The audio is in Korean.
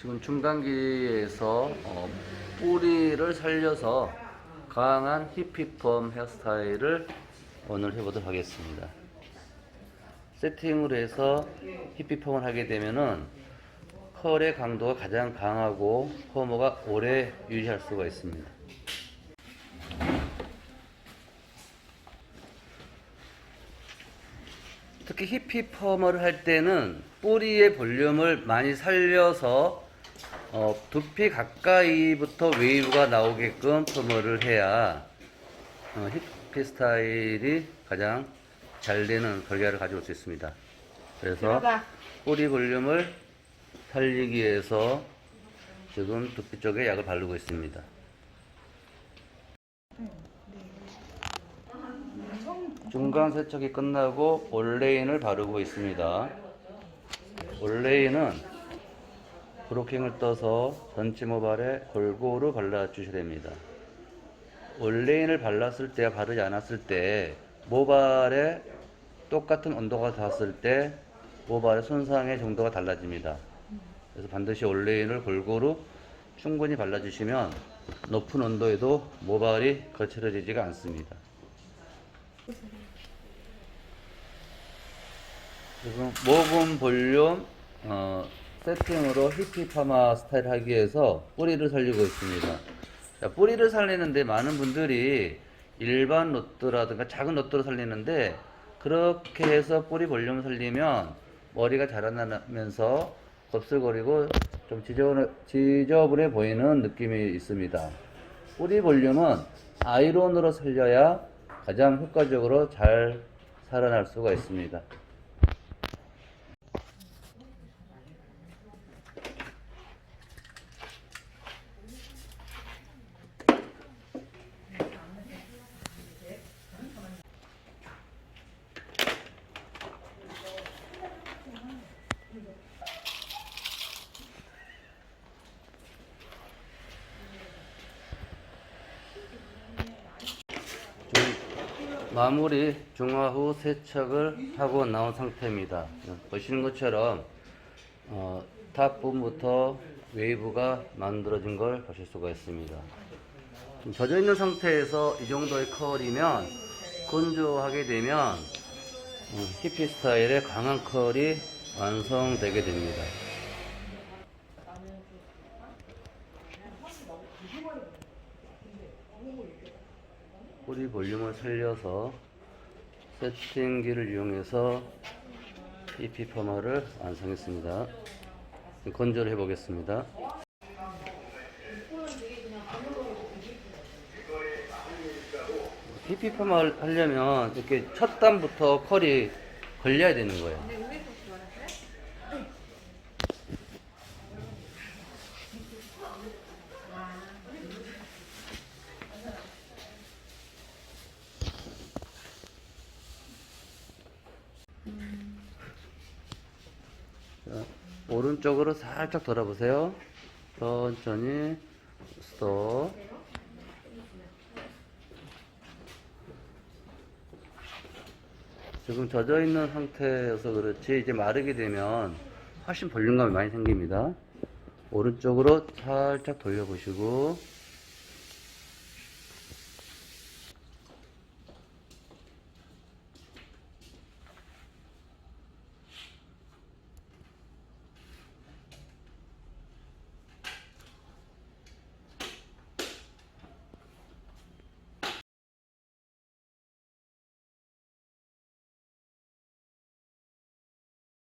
지금 중간기에서 어, 뿌리를 살려서 강한 히피펌 헤어스타일을 오늘 해보도록 하겠습니다. 세팅을 해서 히피펌을 하게 되면은 컬의 강도가 가장 강하고 펌어가 오래 유지할 수가 있습니다. 특히 히피 펌을 할 때는 뿌리의 볼륨을 많이 살려서 어, 두피 가까이부터 웨이브가 나오게끔 펌을 해야 어, 히피 스타일이 가장 잘 되는 결과를 가져올 수 있습니다. 그래서. 뿌리 볼륨을 살리기 위해서 지금 두피 쪽에 약을 바르고 있습니다. 중간 세척이 끝나고 올레인을 바르고 있습니다. 올레인은 브로킹을 떠서 전체 모발에 골고루 발라주셔야 됩니다. 올레인을 발랐을 때와 바르지 않았을 때 모발에 똑같은 온도가 닿았을 때 모발의 손상의 정도가 달라집니다. 그래서 반드시 올레인을 골고루 충분히 발라주시면 높은 온도에도 모발이 거칠어지지가 않습니다. 지금 모분 볼륨 어, 세팅으로 히피 파마 스타일 하기 위해서 뿌리를 살리고 있습니다. 자, 뿌리를 살리는데 많은 분들이 일반 로트라든가 작은 로트로 살리는데 그렇게 해서 뿌리 볼륨을 살리면 머리가 자라나면서 곱슬거리고 좀 지저분해, 지저분해 보이는 느낌이 있습니다. 뿌리 볼륨은 아이론으로 살려야 가장 효과적으로 잘 살아날 수가 있습니다. 마무리 중화 후 세척을 하고 나온 상태입니다. 보시는 것처럼 어, 탑 부분부터 웨이브가 만들어진 걸 보실 수가 있습니다. 젖어 있는 상태에서 이 정도의 컬이면 건조하게 되면 음, 히피 스타일의 강한 컬이 완성되게 됩니다. 뿌리 볼륨을 살려서 세팅기를 이용해서 EP 퍼머를 완성했습니다. 건조를 해보겠습니다. EP 퍼머를 하려면 이렇게 첫 단부터 컬이 걸려야 되는 거예요. 자, 오른쪽으로 살짝 돌아보세요. 천천히 스톱. 지금 젖어 있는 상태여서 그렇지 이제 마르게 되면 훨씬 볼륨감이 많이 생깁니다. 오른쪽으로 살짝 돌려보시고